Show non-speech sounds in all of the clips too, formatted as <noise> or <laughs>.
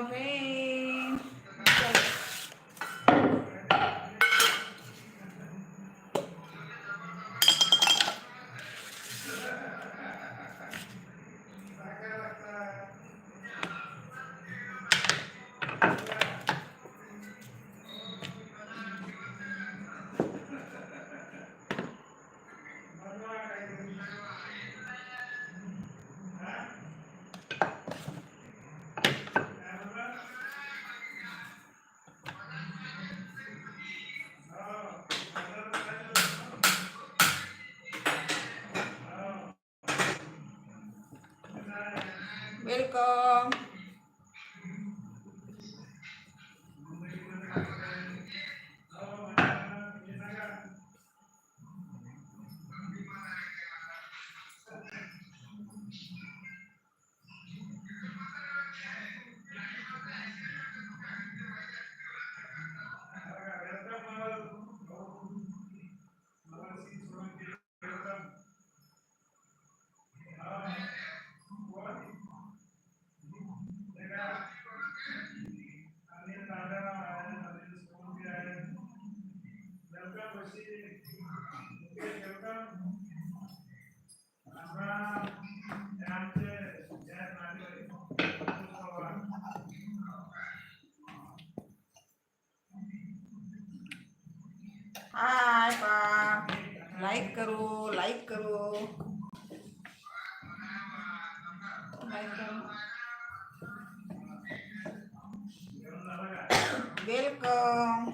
All hi like करो like करो like करो. Welcome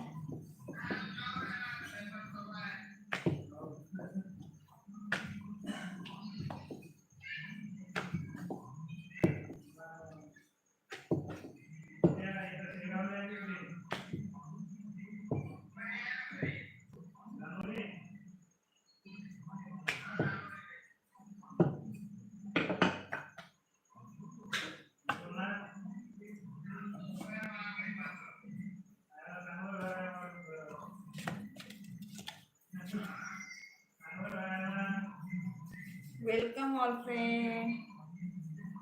welcome all friend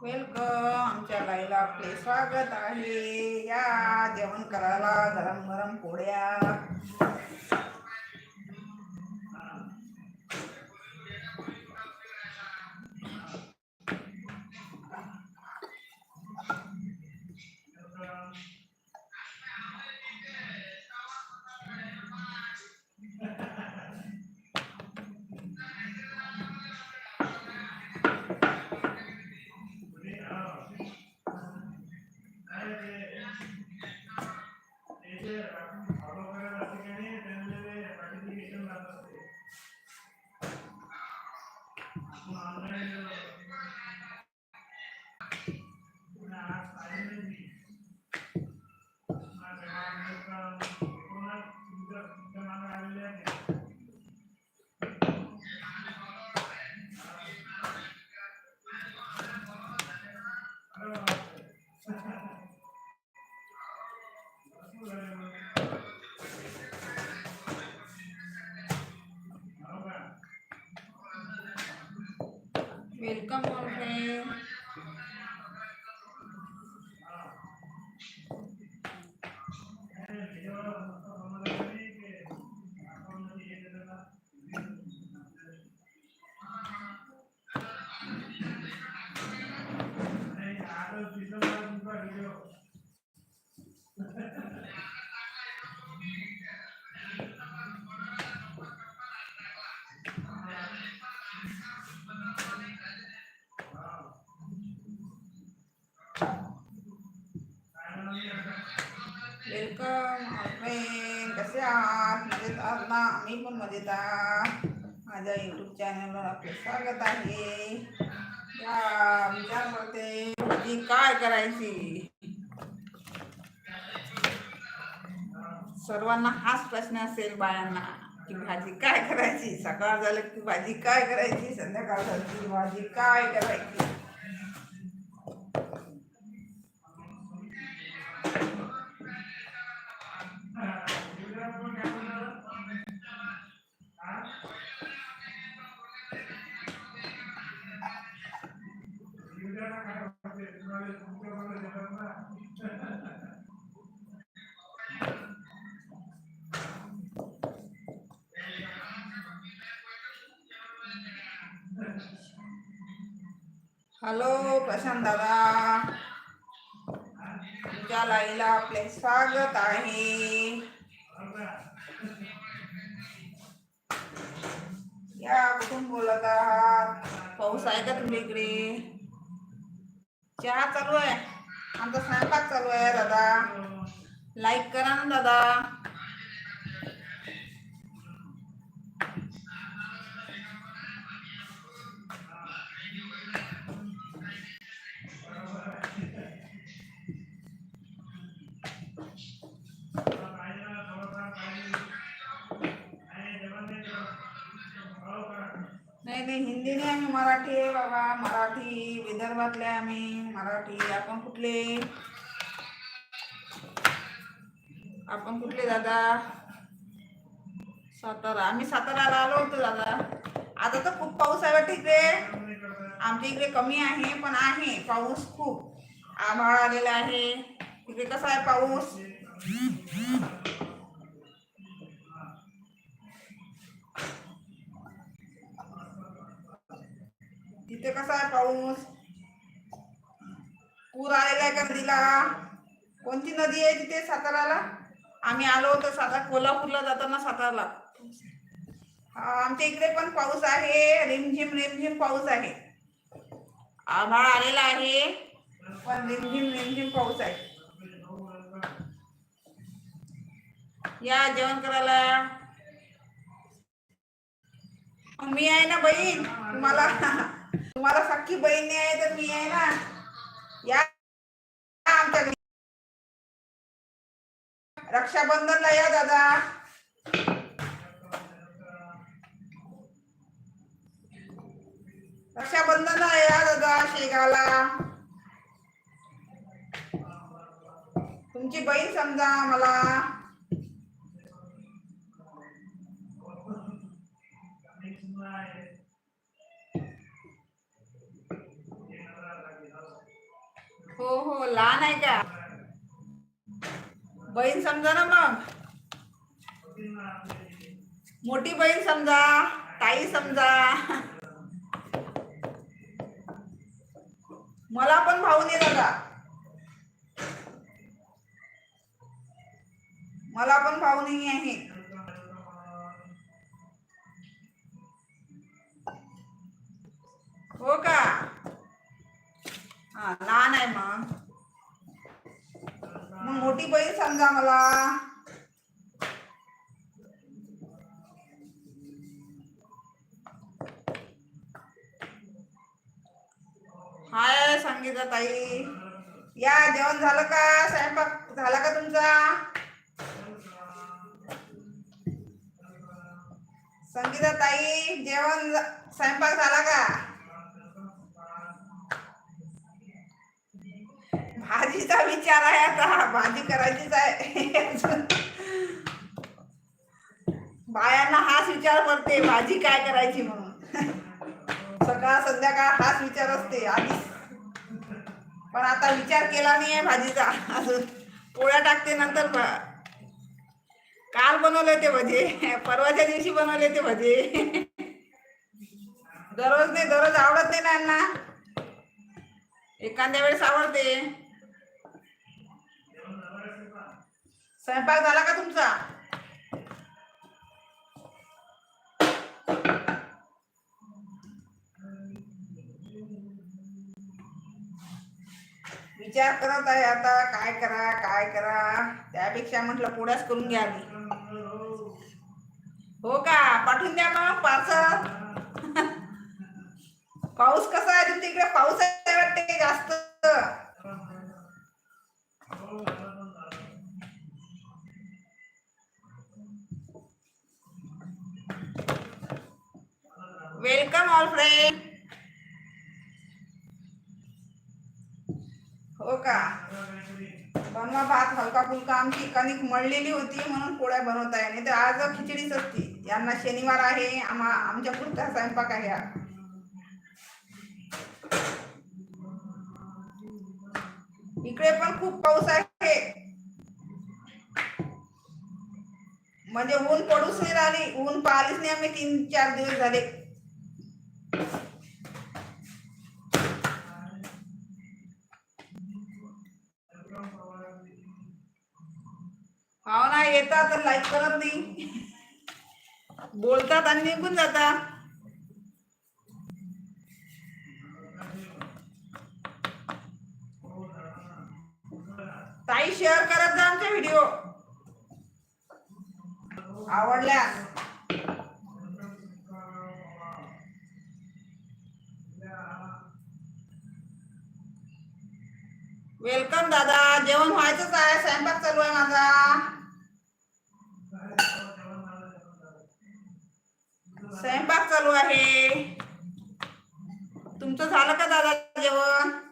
welcome आमच्या लाईला आपले स्वागत आहे. या जेवण करायला गरम गरम पोळ्या. वेलकम ऑल फ्रेंड मी पण मजेत. माझ्या युट्यूब चॅनलवर आपले स्वागत आहे. या विचार करते भाजी काय करायची? सर्वांना हाच प्रश्न असेल बायांना की भाजी काय करायची? सकाळ झालं की भाजी काय करायची? संध्याकाळ झाली की भाजी काय करायची? Halo, Pak Sandara. Ya, Laila, please fag tahi. Ya, aku pun bola tahan. Pau saya kan ke चहा चालू आहे. आमचा स्वयंपाक चालू आहे दादा. लाईक करा ना दादा. नाही हिंदी नाही आम्ही मराठी आहे बाबा. मराठी विदर्भातले आम्ही. मराठी आपण कुठले? आपण कुठले दादा? सातारा. आम्ही साताराला आलो होतो दादा. आता तर खूप पाऊस आहे वाटतं इकडे आमच्या इकडे कमी आहे पण आहे. पाऊस खूप. आभाळ आलेला आहे. तिकडे कसा आहे पाऊस? तिथे कसा आहे पाऊस? पूर आलेला आहे का नदीला? कोणती नदी आहे तिथे साताराला? आम्ही आलो होतो सातारा कोल्हापूरला जाताना साताराला. आमच्या इकडे पण पाऊस आहे. रिमझिम रिमझिम पाऊस आहे. आभाळ आलेला आहे. पण रिमझिम रिमझिम पाऊस आहे. या जेवण करायला. मी आहे ना बहीण? तुम्हाला तुम्हाला सख्खी बहीण आहे तर मी आहे ना. या आमच्या रक्षाबंधनला या दादा. रक्षाबंधनला या दादा शेगावला तुमची बहीण समजा मला बहीण समजा ना मग. मोठी बहीण समजा ताई समजा. मला पण भाऊ नाही दादा. मला पण भाऊ नाही आहे. हो का? हा समजा मला हाय संगीता ताई. या जेवण झालं का? स्वयंपाक झाला का तुमचा? संगीता ताई जेवण स्वयंपाक झाला का? भाजीचा विचार आहे आता भाजी करायचीच आहे. बायांना हाच विचार पडते भाजी काय करायची म्हणून. सकाळ संध्याकाळ हाच विचार असते आधी. पण आता विचार केला नाही आहे भाजीचा. अजून पोळ्या टाकते नंतर काल बनवले ते भजे परवाच्या दिवशी बनवले ते भजे. दररोज नाही दररोज आवडत नाही ना एखाद्या वेळेस आवडते. स्वयंपाक झाला का तुमचा? विचार करत आहे आता काय करा काय करा? त्यापेक्षा म्हटलं पुढेच करून घ्या आधी. हो का? पाठवून द्या मग पार्सल पाऊस कसा आहे तुमच्या इकडे? पाऊस आहे वाटते जास्त. वेलकम all फ्रेंड हो का? बनवा भात हलका फुलका. आमची कणिक मळलेली होती म्हणून पोळ्या बनवत आहे नाही. तर आज खिचडीच असती यांना शनिवार आहे. आम्हा आमच्या पुढचा स्वयंपाक आहे इकडे पण खूप पाऊस आहे. म्हणजे ऊन पडूच नाही राहिली. ऊन पाहिलीच नाही आम्ही. तीन चार दिवस झाले. पाहुणा येतात लाईक करत नाही. बोलतात आणि निघून जातात. ताई शेअर करत जा आमचा व्हिडिओ आवडल्या वेलकम दादा जेवण व्हायचंच आहे स्वयंपाक चालू आहे माझा. स्वयंपाक चालू आहे. तुमचं झालं का दादा जेवण?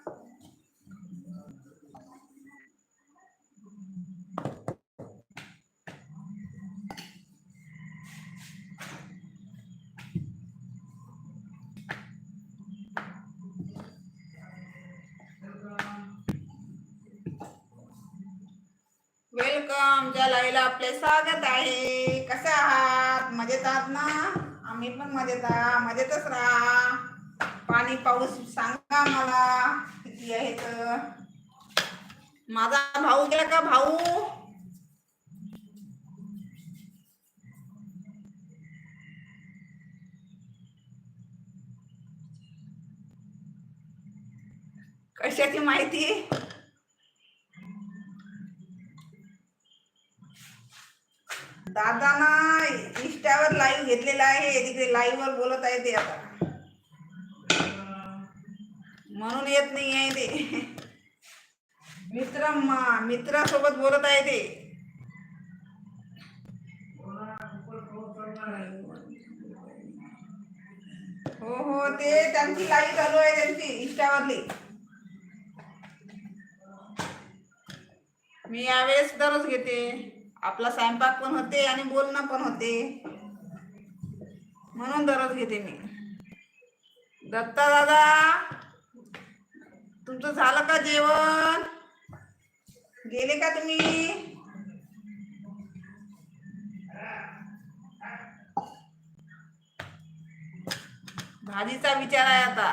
आमच्या लाईला आपले स्वागत आहे. कसे आहात? मजेत आहात ना? आम्ही पण मजेत आहा मजेतच राहा. पाणी पाऊस सांगा मला. किती आहे तर माझा भाऊ गेला का भाऊ? कशाची माहिती? घेतलेला आहे तिकडे लाईव्ह वर बोलत आहे ते आता. म्हणून येत नाही आहे ते. मित्र मित्रासोबत बोलत आहे ते. हो हो ते त्यांची लाईव्ह चालू आहे त्यांची इंस्टावरली मी यावेळेस दररोज घेते. आपला स्वयंपाक पण होते आणि बोलणं पण होते. म्हणून दररोज घेते मी. दत्ता दादा तुमचं झालं का जेवण? गेले का तुम्ही? भाजीचा विचार आहे आता.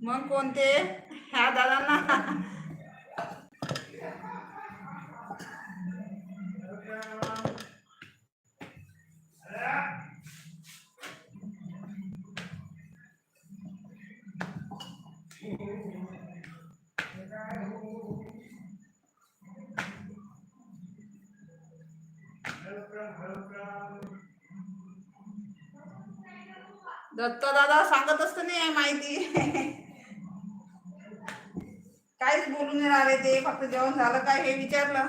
मग कोणते? ह्या दादांना. दत्तदादा सांगत असत नाही माहिती. काहीच बोलून नाही राहिले ते फक्त जेवण झालं काय हे विचारलं.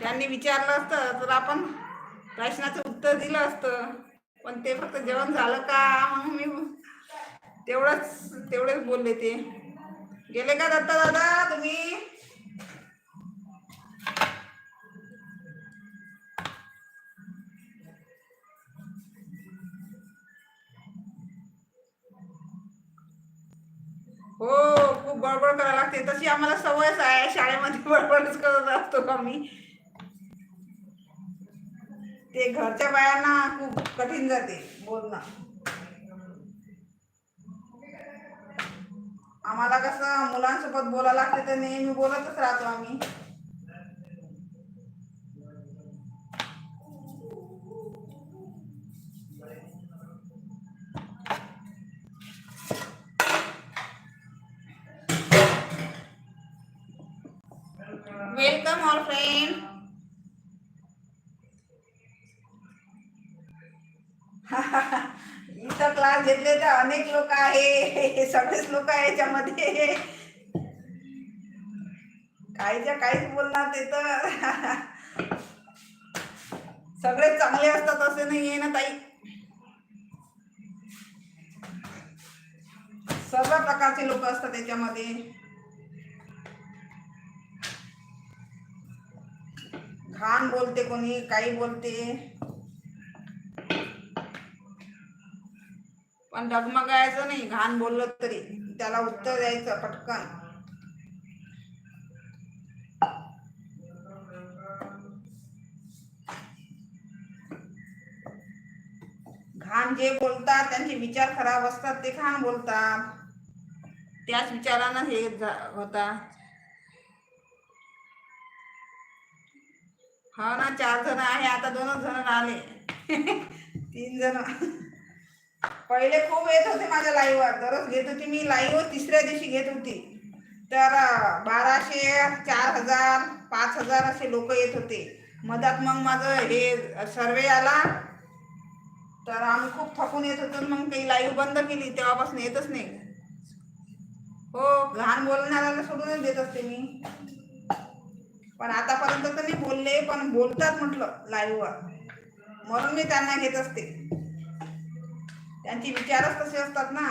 त्यांनी विचारलं असतं तर आपण प्रश्नाचं उत्तर दिलं असतं. पण ते फक्त जेवण झालं का? म्हणून मी तेवढंच तेवढेच बोलले ते. गेले का दत्ता दादा तुम्ही? हो खूप बडबड करायला लागते. तशी आम्हाला सवयच आहे. शाळेमध्ये बडबडच करत असतो आम्ही. ते घरच्या बायांना खूप कठीण जाते बोलणं. आम्हाला कसं मुलांसोबत बोलायला लागते तर नेहमी बोलतच राहतो आम्ही. अनेक लोक आहे. सगळेच लोक आहे याच्यामध्ये. काहीच्या काहीच बोलणार ते तर. सगळे चांगले असतात असे नाही ना ताई? सर्व प्रकारचे लोक असतात त्याच्यामध्ये घाण बोलते कोणी काही बोलते. पण डगमगायचं नाही घाण बोललं तरी. त्याला उत्तर द्यायचं पटकन. घाण जे बोलतात त्यांचे विचार खराब असतात ते घाण बोलतात. त्याच विचारानं हे होता. हा ना चार जण आहे आता दोनच जण राहिले. <laughs> तीन जण. पहिले खूप येत होते माझ्या लाईव्हवर दररोज घेत होती मी लाईव्ह तिसऱ्या दिवशी घेत होती. तर बाराशे चार हजार पाच हजार असे लोक येत होते. मधात मग माझं हे सर्वे आला. तर आम्ही खूप थकून येत होतो मग काही लाईव्ह बंद केली. तेव्हापासून येतच नाही. हो घाण बोलणाऱ्याला सोडूनच देत असते मी. पण आतापर्यंत तर मी बोलले पण बोलतात म्हटलं लाईव्हवर म्हणून मी त्यांना घेत असते. त्यांचे विचारच तसे असतात ना.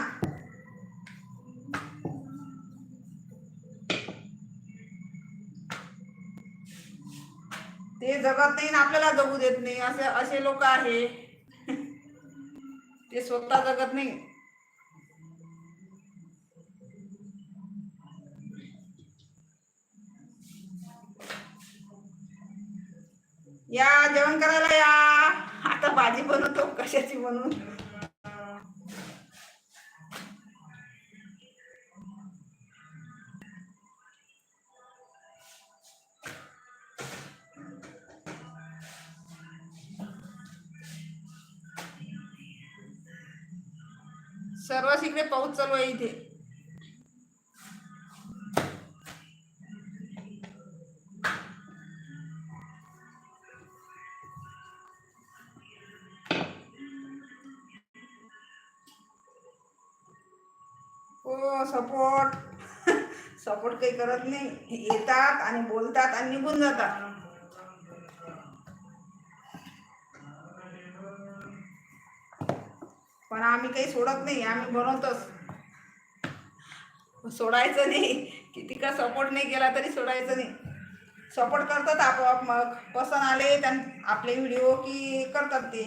ते जगत नाही ना आपल्याला जगू देत नाही. असे असे लोक आहे. <laughs> ते स्वतः जगत नाही. या जेवण करायला या. आता भाजी बनवतो कशाची बनवून सर्वच इकडे पाऊस चालू आहे इथे. हो सपोर्ट सपोर्ट <laughs> काही करत नाही. येतात आणि बोलतात आणि निघून जातात. आम्ही काही सोडत नाही आम्ही बनवतोच. सोडायचं नाही. किती का सपोर्ट नाही केला तरी सोडायचं नाही. सपोर्ट करतात आपोआप मग. पसंत आले त्यां आपले व्हिडिओ की करतात ते.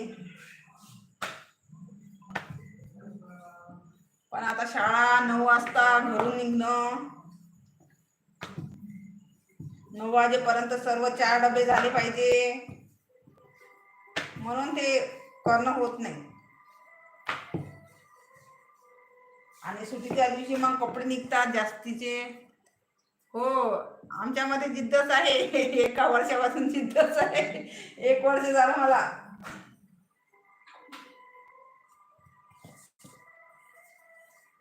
पण आता शाळा नऊ वाजता घरून निघणं. नऊ वाजेपर्यंत सर्व चार डबे झाले पाहिजे. म्हणून ते करणं होत नाही. आणि सुट्टीच्या दिवशी मग कपडे निघतात जास्तीचे. हो आमच्यामध्ये जिद्दच आहे. <laughs> एका वर्षापासून जिद्दच आहे. एक वर्ष झालं मला.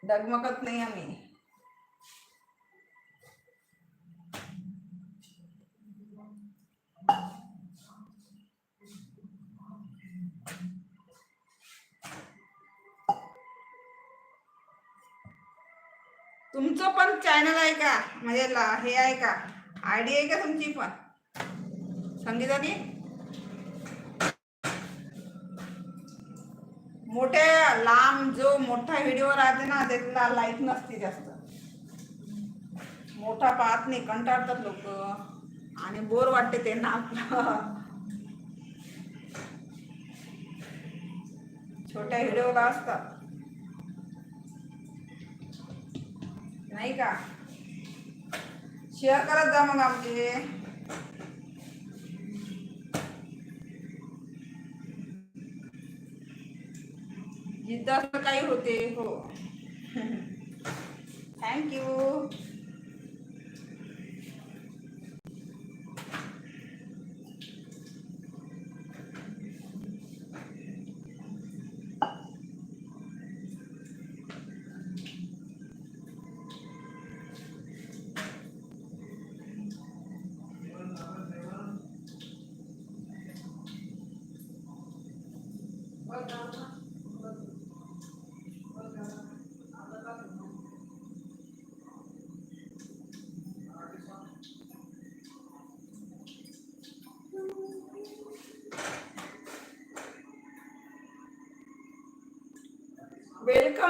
डगमगत नाही आम्ही. तुमचं पण चॅनल आहे का? म्हणजे ला- हे आहे का? आयडी आहे का तुमची पण? संगीतानी? मोठे लांब जो मोठा व्हिडिओ राहते ना त्याला लाईक नसते जास्त. मोठा पाहत नाही कंटाळतात लोक. आणि बोर वाटते त्यांना आपलं. छोट्या व्हिडिओला असतात. नाही का? शेअर करत जा मग आमचे. जिद्द असं काही होते हो. <laughs> Thank you welcome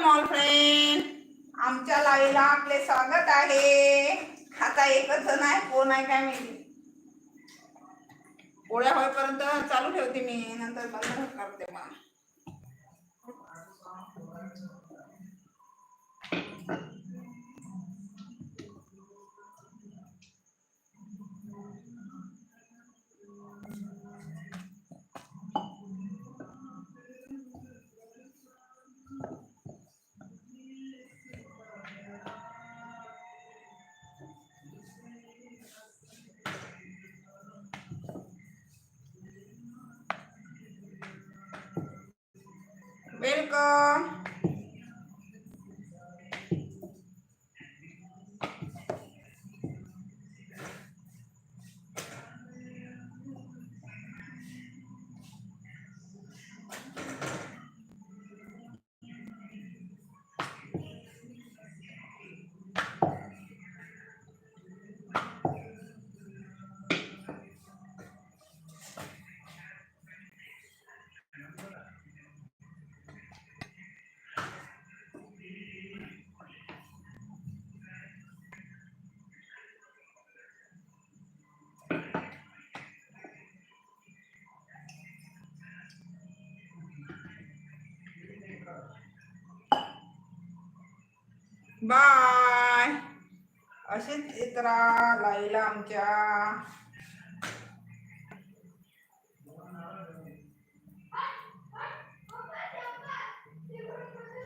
all friend. आमच्या लाईव्हला आपले स्वागत आहे. आता एकच जण आहे कोण आहे काय माहिती. पोळ्या होईपर्यंत चालू ठेवते मी नंतर बंद बाय. असेच इतरा लाईला आमच्या